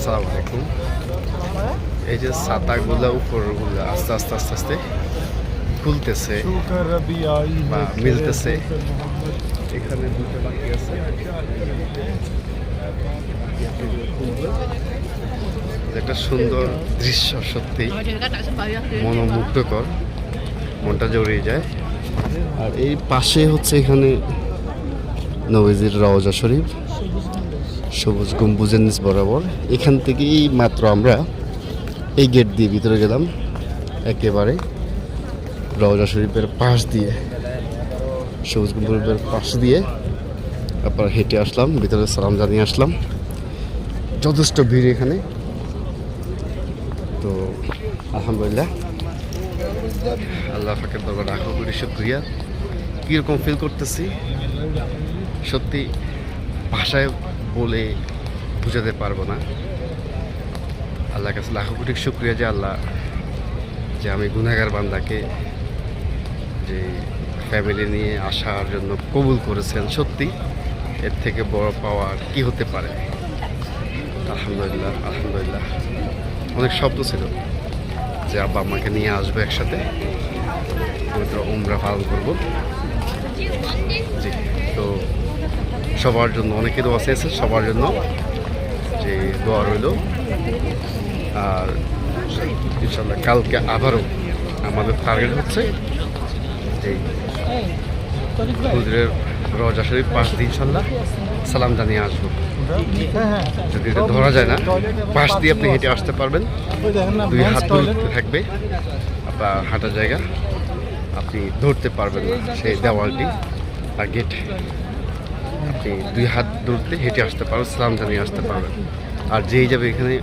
আসসালামু এই যে ছাতাগুলো, উপরগুলো আস্তে আস্তে আস্তে আস্তে খুলতেছে বা মিলতেছে। এখানে দুটো বাকি আছে। একটা সুন্দর দৃশ্য, সত্যি মনোমুগ্ধকর। মনটা জড়িয়ে যায়। আর এই পাশে হচ্ছে এখানে নবীজির রওজা শরীফ। সবুজ গম্বুজের নিচ বরাবর। এখান থেকেই মাত্র আমরা এই গেট দিয়ে ভিতরে গেলাম। একেবারে রওজা শরীফের পাশ দিয়ে, সবুজ গম্বুজের পাশ দিয়ে তারপর হেঁটে আসলাম, ভিতরে সালাম জানিয়ে আসলাম। যথেষ্ট ভিড় এখানে। তো আলহামদুলিল্লাহ। আল্লাহ ফাঁকের দরবার রাখো করি শুক্রিয়া। কীরকম ফিল করতেছি? সত্যি, ভাষায় বলে বোঝাতে পারব না। আল্লাহর কাছে লাখো কোটি শুক্রিয়া যে আল্লাহ, যে আমি গুনাগার বান্দাকে যে ফ্যামিলি নিয়ে আসার জন্য কবুল করেছেন সত্যি, এর থেকে বড় পাওয়ার কি হতে পারে? আলহামদুলিল্লাহ আলহামদুলিল্লাহ। অনেক শব্দ ছিল যে আব্বা আমাকে নিয়ে আসবে একসাথে। পবিত্র উমরা পালন করব। জি, তো সবার জন্য অনেকে দোয়া চেয়েছে সবার জন্য যে দোয়া রইল। আর ইনশাল্লাহ কালকে আবারও আমাদের টার্গেট হচ্ছে যে হুজুরের রজা শরীফ পাশ দিয়ে ইনশাল্লাহ সালাম জানিয়ে আসব। যদি এটা ধরা যায় না, পাশ দিয়ে আপনি হেঁটে আসতে পারবেন। দুই হাত থাকবে আপনার হাঁটার জায়গা আপনি ধরতে পারবেন না, সেই দেওয়ালটি আর গেট আপনি দুই হাত দূরত্বে হেঁটে আসতে পারবেন স্নান জানিয়ে আসতে পারবেন আর যেই যাবে এখানে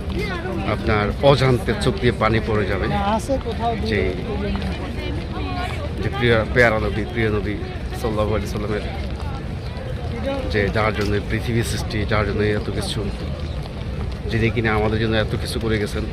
আপনার অজান্তে চোখ দিয়ে পানি পড়ে যাবে। যে যে প্রিয় পেয়ারা নবী প্রিয় নবী সাল্লাহ আলি সাল্লামের যে যার জন্য পৃথিবী সৃষ্টি, যার জন্য এত কিছু। যিনি কিনা আমাদের জন্য এত কিছু করে গেছেন।